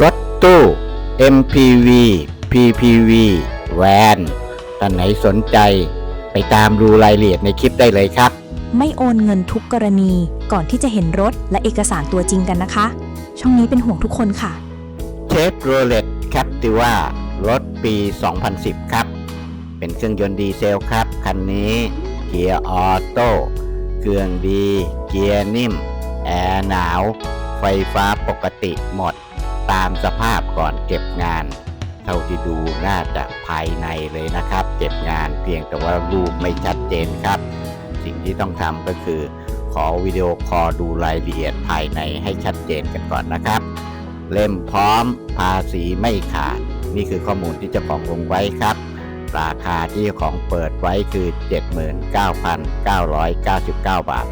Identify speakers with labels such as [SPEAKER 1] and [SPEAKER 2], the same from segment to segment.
[SPEAKER 1] รถตู้ MPV PPV แวนท่านไหนสนใจ ไปตามดูรายละเอียดในคลิปได้เลยครับ
[SPEAKER 2] ไม่โอนเงินทุกกรณีก่อนที่จะเห็นรถและเอกสารตัวจริงกันนะคะ ช่องนี้เป็นห่วงทุกคนค่ะ
[SPEAKER 1] เชฟโรเลตแคปติว่ารถปี 2010 ครับ เป็นเครื่องยนต์ดีเซลครับ คันนี้เกียร์ออโต้เครื่องดี เกียร์นิ่ม แอร์หนาว ไฟฟ้าปกติหมด ตามสภาพก่อนเก็บงาน เท่าที่ดูน่าจะภายในเลยนะครับ เก็บงานเพียงแต่ว่ารูปไม่ชัดเจนครับ สิ่งที่ต้องทำก็คือ ขอวิดีโอคอลดูรายละเอียดภายในให้ชัดเจนกันก่อนนะครับ เล่มพร้อมภาษีไม่ขาด นี่คือข้อมูลที่เจ้าของลงไว้ครับ ราคาที่เจ้าของเปิดไว้คือ 79,999 บาท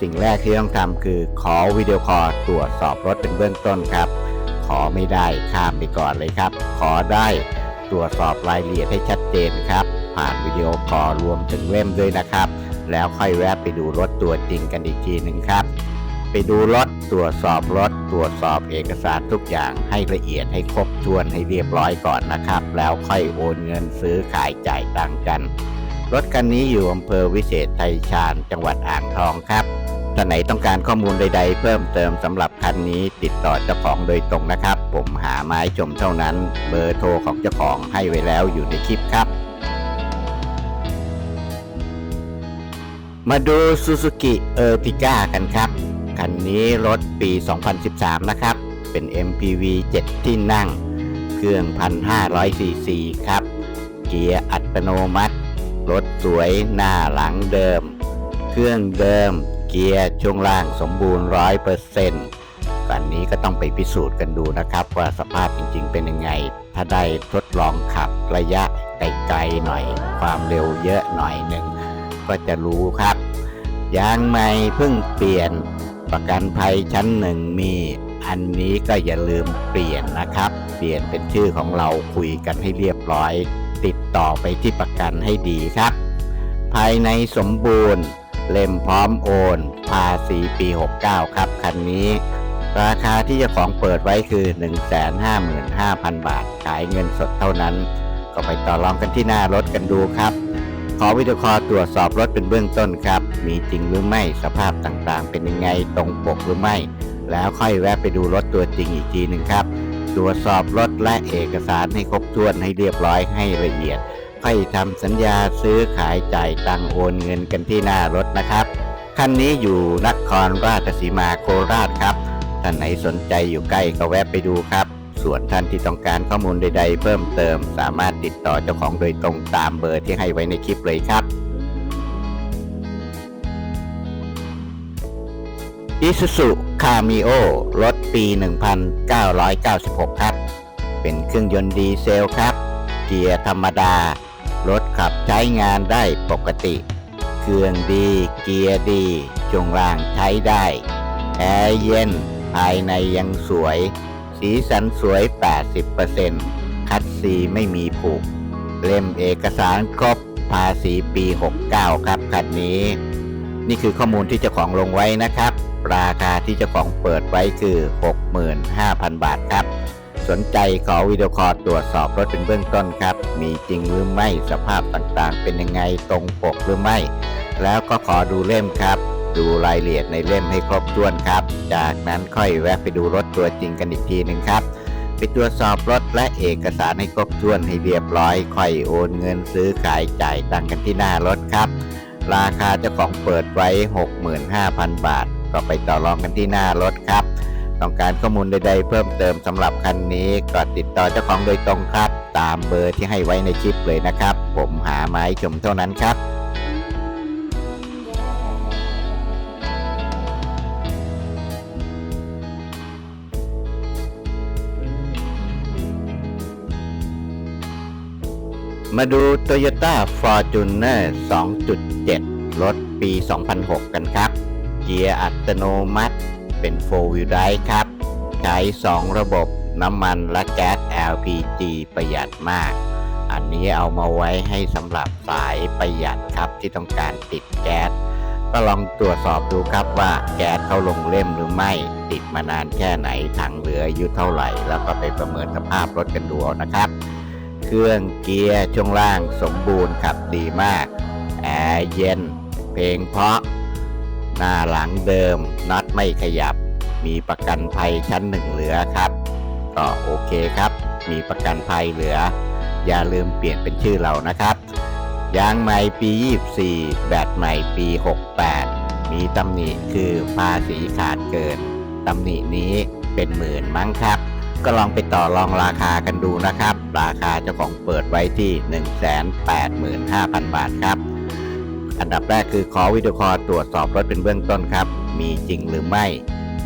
[SPEAKER 1] สิ่งแรกที่ต้องทำคือขอวิดีโอคอลตรวจสอบรถเป็นเบื้องต้นครับ อไม่ได้ข้ามไปก่อนเลยครับ ขอได้ตรวจสอบรายละเอียดให้ชัดเจนครับ ผ่านวิดีโอคอลรวมถึงเล่มด้วยนะครับ แล้วค่อยแวะไปดูรถตัวจริงกันอีกทีหนึ่งครับ ไปดูรถตรวจสอบรถตรวจสอบเอกสารทุกอย่างให้ละเอียดให้ครบถ้วนให้เรียบร้อยก่อนนะครับ แล้วค่อยโอนเงินซื้อขายจ่ายตังกัน รถคันนี้อยู่อำเภอวิเศษไทยชาญจังหวัดอ่างทองครับ ท่านไหนต้องการข้อมูลใด ๆ เพิ่มเติมสำหรับคันนี้ติดต่อเจ้าของโดยตรงนะครับ ผมหาไม้ชมเท่านั้น เบอร์โทรของเจ้าของให้ไว้แล้วอยู่ในคลิปครับ มาดู Suzuki Ertiga กันครับ คันนี้รถปี 2013 นะครับ เป็น MPV 7 ที่นั่ง เครื่อง 1,500ซีซีครับ เกียร์อัตโนมัติ รถสวยหน้าหลังเดิม เครื่องเดิม เกียร์ช่วงล่างสมบูรณ์100%คันนี้ก็ต้องไปพิสูจน์กันดูนะครับ ว่าสภาพจริงๆเป็นยังไง ถ้าได้ทดลองขับระยะไกลๆหน่อย ความเร็วเยอะหน่อยหนึ่งก็จะรู้ครับยางใหม่เพิ่งเปลี่ยนประกันภัยชั้นหนึ่งมีอันนี้ก็อย่าลืมเปลี่ยนนะครับ เปลี่ยนเป็นชื่อของเราคุยกันให้เรียบร้อย ติดต่อไปที่ประกันให้ดีครับ ภายในสมบูรณ์ เล่มพร้อมโอน ภาษีปี 69 ครับ คันนี้ ราคาที่เจ้าของเปิดไว้คือ 155,000 บาท ขายเงินสดเท่านั้น ก็ไปต่อรองกันที่หน้ารถกันดูครับ ขอวิดีโอคอลตรวจสอบรถเป็นเบื้องต้นครับ มีจริงหรือไม่สภาพต่างๆ เป็นยังไงตรงปกหรือไม่ แล้วค่อยแวะไปดูรถตัวจริงอีกทีหนึ่งครับ ตรวจสอบรถและเอกสารให้ครบถ้วนให้เรียบร้อยให้ละเอียด ค่อยทำสัญญาซื้อขายจ่ายตังโอนเงินกันที่หน้ารถนะครับ คันนี้อยู่นครราชสีมาโคราชครับ ท่านไหนสนใจอยู่ใกล้ก็แวะไปดูครับ ส่วนท่านที่ต้องการข้อมูลใด ๆ เพิ่มเติม สามารถติดต่อเจ้าของโดยตรงตามเบอร์ที่ให้ไว้ในคลิปเลยครับ Isuzu Cameo รถปี 1996 ครับ เป็นเครื่องยนต์ดีเซลครับ เกียร์ธรรมดา รถขับใช้งานได้ปกติ เครื่องดีเกียร์ดีช่วงล่างใช้ได้แอร์เย็นภายในยังสวย สีสันสวย 80%คัดซีไม่มีผูก เล่มเอกสารครบภาษีปี 69 ครับคันนี้ นี่คือข้อมูลที่เจ้าของลงไว้นะครับ ราคาที่เจ้าของเปิดไว้คือ 65,000 บาทครับ สนใจขอวิดีโอคอลตรวจสอบรถเป็นเบื้องต้นครับ มีจริงหรือไม่สภาพต่างๆ เป็นยังไงตรงปกหรือไม่ แล้วก็ขอดูเล่มครับ ดูรายละเอียดในเล่มให้ครบถ้วนครับ จากนั้นค่อยแวะไปดูรถตัวจริงกันอีกทีหนึ่งครับไปตรวจสอบรถและเอกสารให้ครบถ้วนให้เรียบร้อย ค่อยโอนเงินซื้อขายจ่ายตังกันที่หน้ารถครับ ราคาเจ้าของเปิดไว้ 65,000 บาท ก็ไปต่อรองกันที่หน้ารถครับ ต้องการข้อมูลใดๆ เพิ่มเติมสำหรับคันนี้ ก็ติดต่อเจ้าของโดยตรงครับ ตามเบอร์ที่ให้ไว้ในคลิปเลยนะครับ ผมหาไม้ชมเท่านั้นครับมาดู Toyota Fortuner 2.7 รถปี 2006 กันครับ เกียร์อัตโนมัติ เป็น 4 wheel drive ครับ ใช้ 2 ระบบน้ำมันและแก๊ส LPG ประหยัดมาก อันนี้เอามาไว้ให้สำหรับสายประหยัดครับที่ต้องการติดแก๊ส ก็ลองตรวจสอบดูครับว่าแก๊สเข้าลงเล่มหรือไม่ ติดมานานแค่ไหนถังเหลืออายุเท่าไหร่ แล้วก็ไปประเมินสภาพรถกันดูนะครับ เครื่องเกียร์ช่วงล่างสมบูรณ์ขับดีมาก แอร์เย็น เพลงเพราะ หน้าหลังเดิมน็อตไม่ขยับ มีประกันภัยชั้นหนึ่งเหลือครับ ก็โอเคครับ มีประกันภัยเหลือ อย่าลืมเปลี่ยนเป็นชื่อเรานะครับยางใหม่ปี 24 แบตใหม่ปี 68 มีตำหนิคือภาษีขาดเกินตำหนินี้เป็นหมื่นมั้งครับ ก็ลองไปต่อรองราคากันดูนะครับ ราคาเจ้าของเปิดไว้ที่ 185,000 บาทครับ อันดับแรกคือขอวิดีโอคอลตรวจสอบรถเป็นเบื้องต้นครับ มีจริงหรือไม่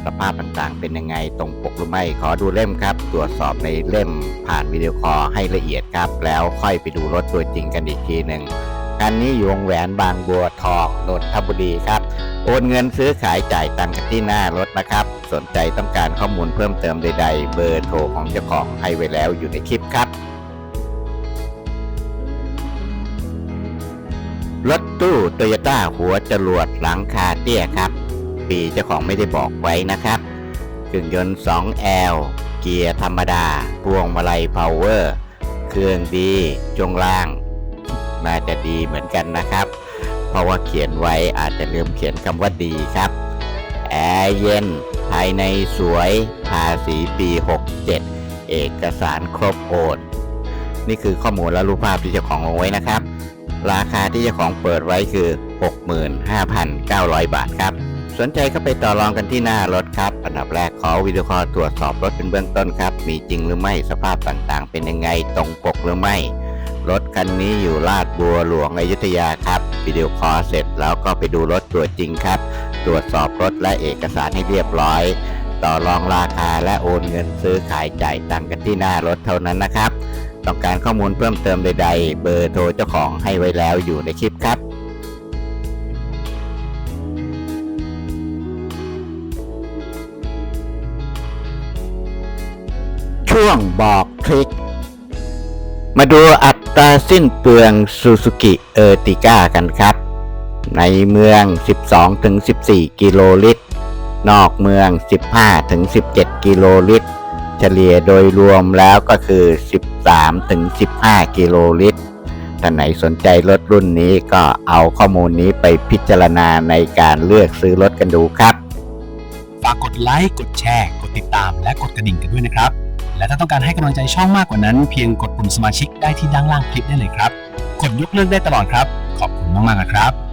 [SPEAKER 1] สภาพต่างๆ เป็นยังไงตรงปกหรือไม่ ขอดูเล่มครับ ตรวจสอบในเล่มผ่านวิดีโอคอลให้ละเอียดครับ แล้วค่อยไปดูรถตัวจริงกันอีกทีหนึ่งคันนี้อยู่วงแหวนบางบัวทองนนทบุรีครับ โอนเงินซื้อขายจ่ายตังค์กันที่หน้ารถนะครับ สนใจต้องการข้อมูลเพิ่มเติมใด ๆ เบอร์โทรของเจ้าของให้ไว้แล้วอยู่ในคลิปครับ รถตู้โตโยต้าหัวจรวดหลังคาเตี้ยครับ ปีเจ้าของไม่ได้บอกไว้นะครับเครื่องยนต์ 2L เกียร์ธรรมดา พวงมาลัยพาวเวอร์ เครื่องดีช่วงล่าง น่าจะดีเหมือนกันนะครับ เพราะว่าเขียนไว้อาจจะลืมเขียนคำว่าดีครับ แอร์เย็น ภายในสวย ภาษีปี 67 เอกสารครบโอน นี่คือข้อมูลและรูปภาพที่เจ้าของลงไว้นะครับ ราคาที่เจ้าของเปิดไว้คือ 65,900 บาทครับ สนใจก็ไปต่อรองกันที่หน้ารถครับ อันดับแรกขอวิดีโอคอลตรวจสอบรถเป็นเบื้องต้นครับ มีจริงหรือไม่สภาพต่างๆ เป็นยังไงตรงปกหรือไม่ รถคันนี้อยู่ลาดบัวหลวงอยุธยาครับวิดีโอคอลเสร็จแล้วก็ไปดูรถตัวจริงครับ ตรวจสอบรถและเอกสารให้เรียบร้อย ต่อรองราคาและโอนเงินซื้อขายจ่ายตังกันที่หน้ารถเท่านั้นนะครับ ต้องการข้อมูลเพิ่มเติมใด ๆ เบอร์โทรเจ้าของให้ไว้แล้วอยู่ในคลิปครับช่วงบอกทริคมาดูอัตราสิ้นเปลือง Suzuki e r t i g a กันครับ ในเมือง 12-14 กิโลลิตร นอกเมือง 15-17 กิโลลิตร ฉลี่ยโดยรวมแล้วก็คือ 13-15 กิโลลิตรท่านไหนสนใจรถรุ่นนี้ก็เอาข้อมูลนี้ไปพิจารณาในการเลือกซื้อรถกันดูครับ
[SPEAKER 3] ฝากกดไลค์ กดแชร์ กดติดตาม และกดกระดิ่งกันด้วยนะครับ และถ้าต้องการให้กำลังใจช่องมากกว่านั้น เพียงกดปุ่มสมาชิกได้ที่ด้านล่างคลิปได้เลยครับ กดยกเลิกได้ตลอดครับ ขอบคุณมากๆนะครับ